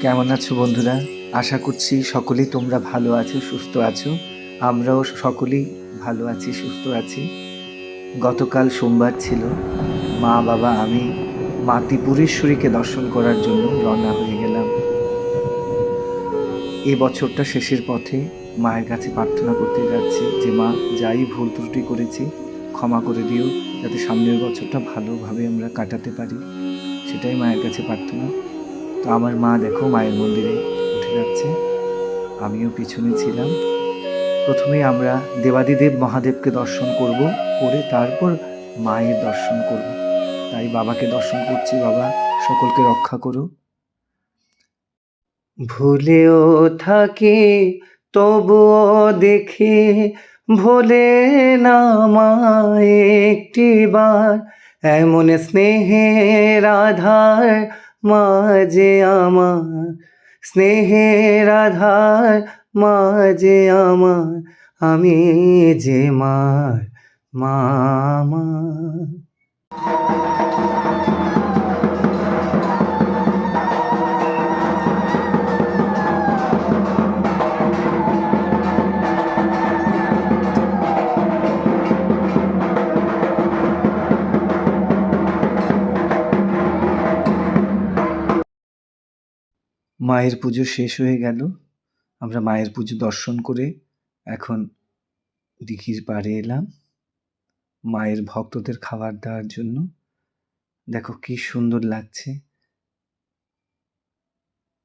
কেমন আছো বন্ধুরা? আশা করছি সকলেই তোমরা ভালো আছো, সুস্থ আছো। আমরাও সকলেই ভালো আছি, সুস্থ আছি। গতকাল সোমবার ছিল। মা, বাবা, আমি মা ত্রিপুরেশ্বরীকে দর্শন করার জন্য রওনা হয়ে গেলাম। এই বছরটা শেষের পথে মায়ের কাছে প্রার্থনা করতে যাচ্ছি যে, মা, যাই ভুল ত্রুটি করেছি, ক্ষমা করে দিও, যাতে সামনের বছরটা ভালোভাবে আমরা কাটাতে পারি। সেটাই মায়ের কাছে প্রার্থনা। তো আমার মা দেখো মায়ের মন্দিরে উঠে যাচ্ছে। আমিও পিছনে ছিলাম। প্রথমে আমরা দেবাদিদেব মহাদেবকে দর্শন করব, করে তারপর মায়ের দর্শন করব। তাই বাবাকে দর্শন করছি, বাবা সকলকে রক্ষা করো। ভুলেও থাকে, তবুও দেখে ভোলে না মায় একটিবার। এমন স্নেহের আধার মাঝে আমার স্নেহের আধার মাঝে আমার আমি যে মার মামা মায়ের পুজো শেষ হয়ে গেল। আমরা মায়ের পুজো দর্শন করে এখন দিঘির পাড়ে এলাম। মায়ের ভক্তদের খাবার দেওয়ার জন্য। দেখো কি সুন্দর লাগছে।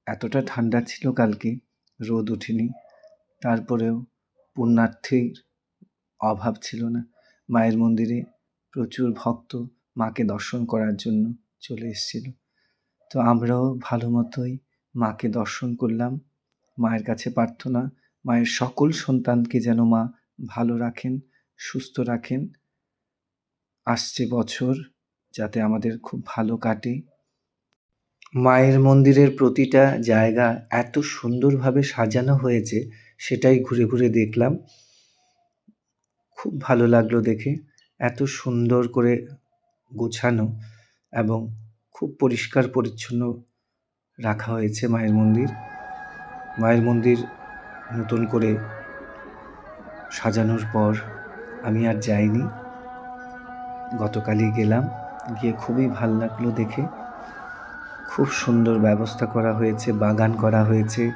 এতটা ঠান্ডা ছিল কালকে, রোদ ওঠেনি। তারপরেও পুণ্যার্থীর অভাব ছিল না। মায়ের মন্দিরে প্রচুর ভক্ত মাকে দর্শন করার জন্য চলে এসেছিল। তো আমরাও ভালো মতোই মাকে দর্শন করলাম। মায়ের কাছে প্রার্থনা, মায়ের সকল সন্তানকে যেন মা ভালো রাখেন, সুস্থ রাখেন। আসছে বছর যাতে আমাদের খুব ভালো কাটে। মায়ের মন্দিরের প্রতিটা জায়গা এত সুন্দরভাবে সাজানো হয়েছে, সেটাই ঘুরে ঘুরে দেখলাম। খুব ভালো লাগল দেখে। এত সুন্দর করে গোছানো এবং খুব পরিষ্কার পরিচ্ছন্ন রাখা হয়েছে মায়ের মন্দির। মায়ের মন্দির নতুন করে সাজানোর পর আমি আর যাইনি। গতকালই গেলাম, গিয়ে খুবই ভালো লাগল দেখে। খুব সুন্দর ব্যবস্থা করা হয়েছে, বাগান করা হয়েছে।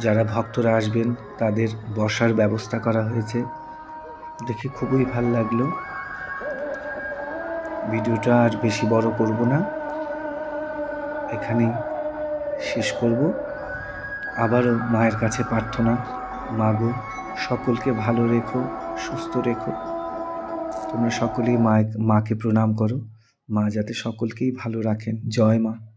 যারা ভক্তরা আসবেন, তাদের বসার ব্যবস্থা করা হয়েছে। দেখে খুবই ভালো লাগল। ভিডিওটা আর বেশি বড় করব না। এখানেই শেষ করব। আবারও মায়ের কাছে প্রার্থনা। মাগো সকলকে ভালো রেখো, সুস্থ রেখো। তোমরা সকলেই মায়, মাকে প্রণাম করো। মা যাতে সকলকেই ভালো রাখেন। জয় মা।